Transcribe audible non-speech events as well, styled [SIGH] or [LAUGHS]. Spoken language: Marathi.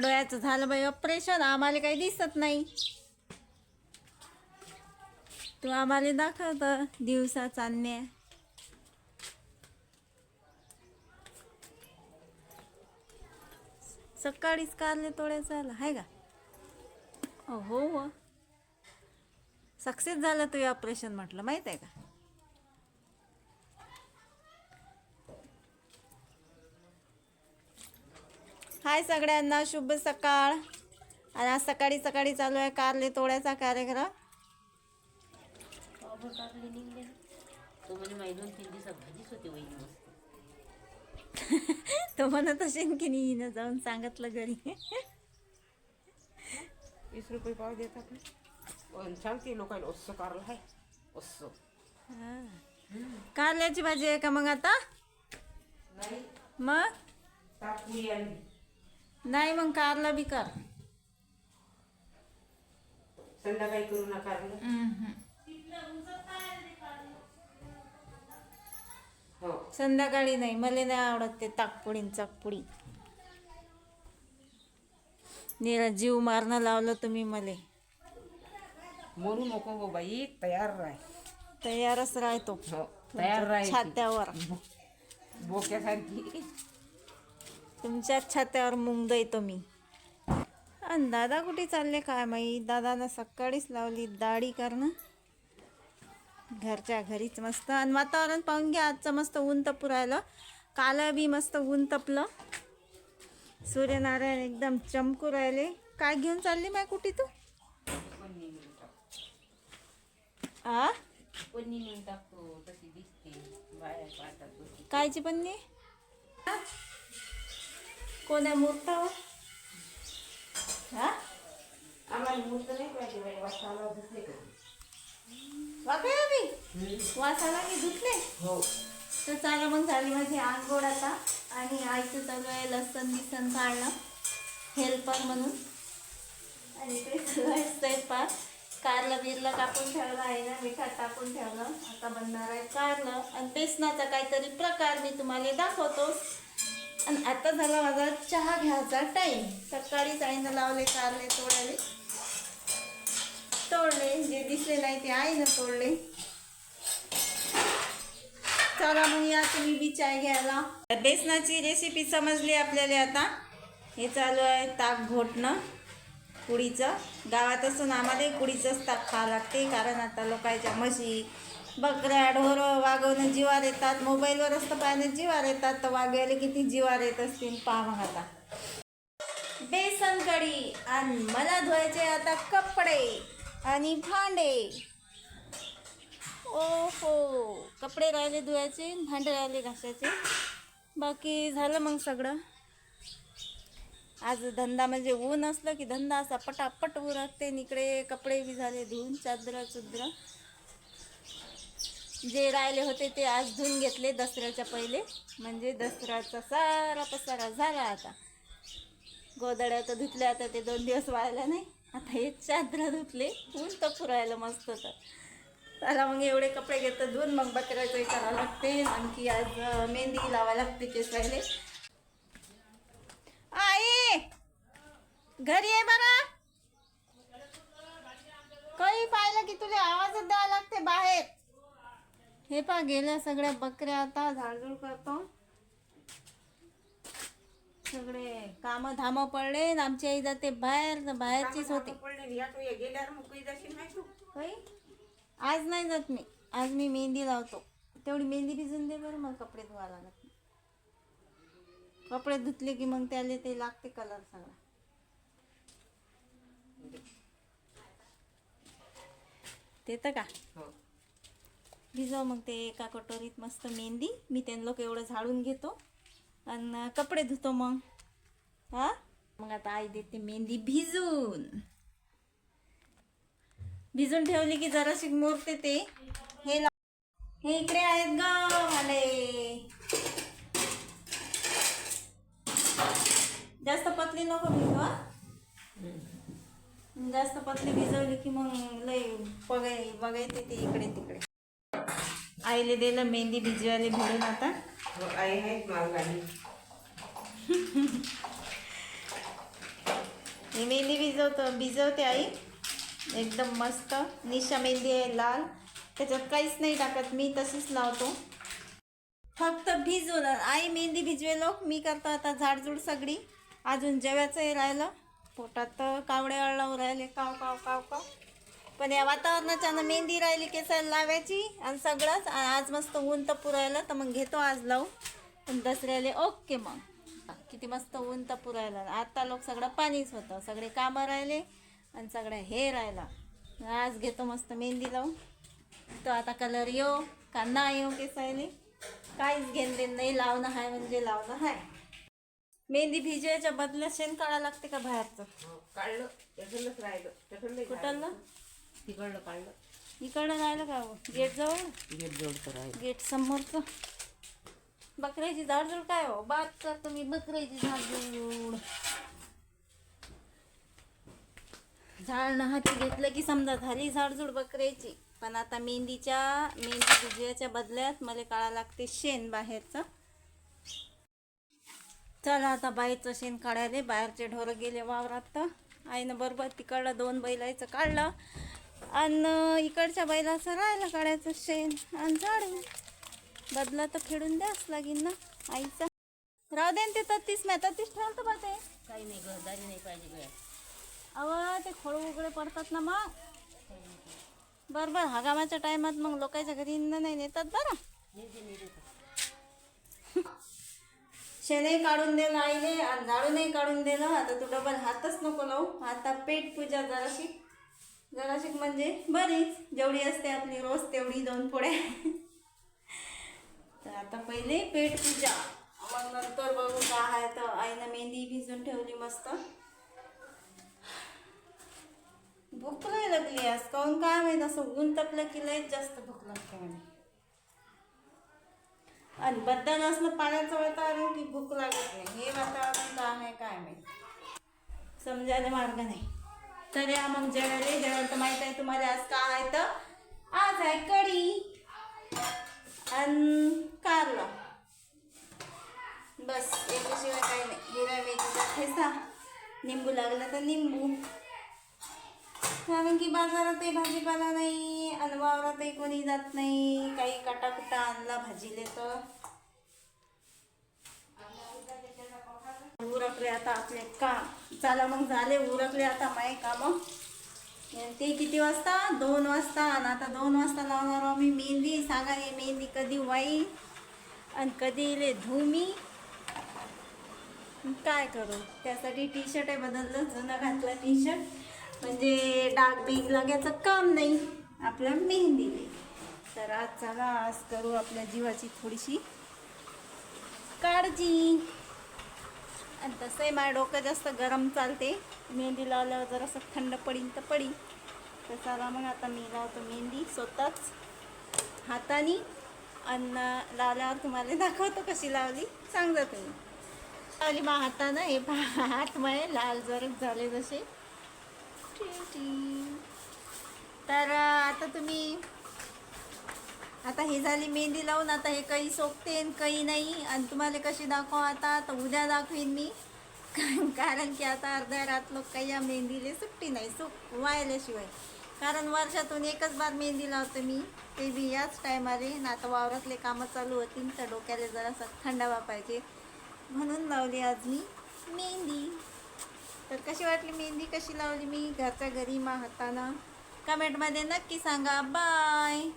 डोळ्याचं झालं बाई ऑपरेशन आम्हाला काही दिसत नाही. तू आम्हाला दाखवत दिवसा चांदण्या सकाळीच कारले तोड्या आलं आहे का? हो हो. सक्सेस झालं तुझं ऑपरेशन म्हटलं. माहीत आहे का? हाय सगळ्यांना शुभ सकाळ. आणि आज सकाळी सकाळी चालू आहे कारले तोड्याचा कार्यक्रम. तो म्हणे माही दोन तीन दिवसात भाजीच होती वहिनी मस्त. [LAUGHS] तो म्हणत असेल की नाही हिनं जाऊन सांगितलं घरी. वीस रुपये पाव देतात ना सांगते लोकांना अस्स कारला आहे अस्स हा. कारल्याची भाजी आहे का मग आता? नाही. मग? नाही मग कारला बी कर. संध्याकाळी करू नका हो. संध्याकाळी नाही मला नाही आवडत ते ताकपुडी न चाकपुडी. निरा जीव मारणं लावलं तुम्ही मले. मरू नको गो बाई तयार राह. तयारच राहतो. हो तयार राह. छात्यावर. बोक्यासारखी. तुमच्या छात्यावर मुंग देतो मी. आणि दादा कुठे चालले काय माहीत? दादानं सकाळीच लावली दाढी करणं. घरच्या घरीच मस्त. आणि वातावरण पाहून घ्या. आजचं मस्त ऊन तपू राहिलं. काल बी मस्त ऊन तपलं. सूर्यनारायण एकदम चमकू राहिले. काय घेऊन चालली माय कुठे तू? आ? कायची पन्नी? कोण्या मूर्तावर? हा? आम्हाला मूर्त नाही पाहिजे बाई वासाला धुतले का? वाकड्या बी वासाला मी धुतले? हो. तर चाला मग झाली माझी आंघोळ आता. आणि आईचं आहे लसण बिसन काढणं हेल्पर म्हणून. आणि ते आहे स्वयंपाक. कारलं बिरलं कापून ठेवलं आहे ना मिठात टाकून ठेवलं आता बनणार आहे कारलं. आणि बेसनाचा काहीतरी प्रकार मी तुम्हाला दाखवतो आणि आता झाला माझा चहा घ्यायचा टाईम सकाळीच आईनं लावले कारले तोडले तोडले जे दिसले नाही ते आईनं तोडले. चला मग या तुम्ही बी चाय घ्यायला. बेसनाची रेसिपी समजली आपल्याला आता. हे चालू आहे ताक घोटणं कुडीचं गावात असून आम्हाला कुडीचंच ताक खावं लागते कारण आता लोकांच्या म्हशी बकऱ्या ढोरं वागवणं जीवार येतात मोबाईलवर असतं पाहण्यात जीवार येतात तर वागायला किती जीवार येत असतील पहा मग आता. बेसन कढी आणि मला धुवायचे आता कपडे आणि भांडे. ओ हो कपडे राहिले धुवायचे भांडे राहिले घासायचे. बाकी झालं मग सगळं. आज धंदा म्हणजे ऊन असलं की धंदा असा पटापट उरकते आणि इकडे कपडे बी झाले धुवून चादरा चुद्र जे राहिले होते ते आज धुवून घेतले दसऱ्याच्या पहिले. म्हणजे दसऱ्याचा सारा पसारा झाला आता. गोदड्या तर धुतल्या आता ते दोन दिवस व्हायला नाही. आता हे चादरा धुतले ऊन तर फुरायला मस्त तर त्याला मग एवढे कपडे घेतं धुवून मग बकऱ्याचंही करावं लागते. आणखी आज मेहंदी लावा लागते केसायले. आई! घरी आहे बरा. काही पाहिलं की तुला आवाजच द्यावा लागते बाहेर. हे पा गेल्या सगळ्या बकऱ्या आता झाडझूड करतो. सगळे काम धाम पडले आमची आई जाते बाहेर तर बाहेरचीच होते. काही आज नाही जात मी. आज मी मेहंदी लावतो. तेवढी मेहंदी भिजून दे बरं मग कपडे धुवा लागत. कपडे धुतले की मग त्याला ते लागते कलर सगळा. ते तर का? हो. भिजव मग ते एका कटोरीत मस्त मेहंदी. मी त्यांना लोक एवढं झाडून घेतो. आणि कपडे धुतो मग. हा? मग आता आई देते मेहंदी भिजून. भिजून ठेवली की जराशी मोरते ते. हे हे इकडे आहेत ग वाले. जास्त पतली नको भिजवा जास्त पतली भिजवली की मग लय बघाय बघायचे ते इकडे तिकडे. आईले दिलं मेहंदी भिजवायला भिडून आता. हो आई आहेत ही मेहंदी भिजवतो भिजवते आई. एकदम मस्त. निशा मेहंदी आहे लाल. त्याच्यात काहीच नाही टाकत मी तशीच लावतो. फक्त भिजवलं आई मेहंदी भिजवेलो मी करतो आता झाडझूड सगळी. अजून जेवायचंही राहिलं. पोटात कावडे अळलावून राहिले काव काव काव काव. पण या वातावरणाच्यानं मेहंदी राहिली केसाला लावायची आणि सगळंच. आज मस्त ऊन तपू राहिलं तर मग घेतो आज लावून. पण दसऱ्याले ओके मग. किती मस्त ऊन तपू राहिलं आता लोक सगळं पाणीच होतं. सगळे कामं राहिले आणि सगळं हे राहिला. आज घेतो मस्त मेहंदी लावून. तो आता कलर येऊ का ना येऊ केसायले? काहीच घेण देण नाही. लावणं आहे म्हणजे लावणं आहे मेहंदी भिजवायच्या बदल्यात शेण काढायला लागते का बाहेरचं? हो, काढलं. कुठलं? तिकडलं काढलं. इकडं राहिलं का हो? गेट जवळ? गेट जोडतं राहिलं गेट समोरचं. बकऱ्याची झाडझूड काय हो? बात करतो मी बकऱ्याची झाडझूड. झाड हाती घेतलं की समजा झाली झाडझूड बकऱ्याची. पण आता मेहंदीच्या मेहंदी भिजवायच्या बदल्यात मला काढा लागते शेण बाहेरचं. चला आता बाईचं शेण काढायला. बाहेरचे ढोरं गेले वावरात. तर आईनं बरोबर तिकडलं दोन बैलाचं काढलं. आणि इकडच्या बैलाचं राहिलं काढायचं शेण. आणि झाडू बदला तर खेळून द्यास लागेल ना आईचा. राहू दे ते तत्तीस मी तत्तीस ठेवतो बा ते. काही नाही गहदारी नाही पाहिजे गया अव ते खोड उघडे पडतात ना मग. बरं हगामाच्या टायमात मग लोकांच्या घरी नाही नेतात बरं. शेणही काढून दिलं आईने आणि झाडूनही काढून दिलं आता तू डबल हातच नको लावू. आता पेट पूजा जराशी. जराशिक म्हणजे बरीच. जेवढी असते आपली रोज तेवढी दोन पोळ्या. तर आता पहिले पेट पूजा. मग नंतर बघू काय आहे तर आईनं मेहंदी भिजून ठेवली मस्त. भूक नाही लागली आज. काऊन काय माहीत असं ऊन तपलं की लयच जास्त भूक लागते म्हणे. आणि बद्दल असलं पाण्याचं वातावरण की भूक लागत नाही. हे वातावरण काय आहे काय माहीत. समजायला मार्ग नाही. तर या मग जेवायला जेवायला तर माहीत आहे तुम्हाला आज काय आहे तर आज आहे कढी आणि कारला बस याच्याशिवाय काही नाही. हिरव्या मेथीचा ठेसा निंबू लागला तर निंबू. कारण की बाजारातही भाजीपाला नाही आणि वावरातही कोणी जात नाही. काही काटाकुटा आणला भाजीले तर. आता आपले काम. चला मग झाले उरकले आता माय कामं. ते किती वाजता? दोन वाजता. आणि आता दोन वाजता लावणार आहो मी मेहंदी. सांगा हे मेहंदी कधी वाई? आणि कधी इले धुमी? काय करू? त्यासाठी टी शर्ट आहे बदललं जुनं घातलं टी शर्ट म्हणजे डाग बीग लागायचं काम नाही. आपल्या मेहंदीने तर आज चला आज करू आपल्या जीवाची थोडीशी काळजी. आणि तसंही माझं डोकं जास्त गरम चालते. मेहंदी लावल्यावर जरासं थंड पडीन तर पडीन. तर चला मग आता मी लावतो मेहंदी स्वतःच. हाताने. अन्न लावल्यावर तुम्हाला दाखवतो कशी लावली. सांगता तुम्ही. लावली मग हातानं. हे पहा हात माये लाल जरक झाले जसे. तर आता तुम्ही आता हे झाली मेहंदी लावून आता हे काही सोपते आणि काही नाही. आणि तुम्हाला कशी दाखव आता? तर उद्या दाखवीन मी. कारण की आता अर्ध्या रात लोक काही या मेहंदीला सुट्टी नाही सुक व्हायल्याशिवाय. कारण वर्षातून एकच बार मेहंदी लावते मी. ते बी याच टायमाले ना आता वावरातले कामं चालू होतील तर डोक्याला जरासा थंडावा पाहिजे. म्हणून लावली आज मी मेहंदी. तर कशी वाटली मेहंदी? कशी लावली मी? घरच्या घरी मा हाताना कमेंटमध्ये नक्की सांगा. बाय!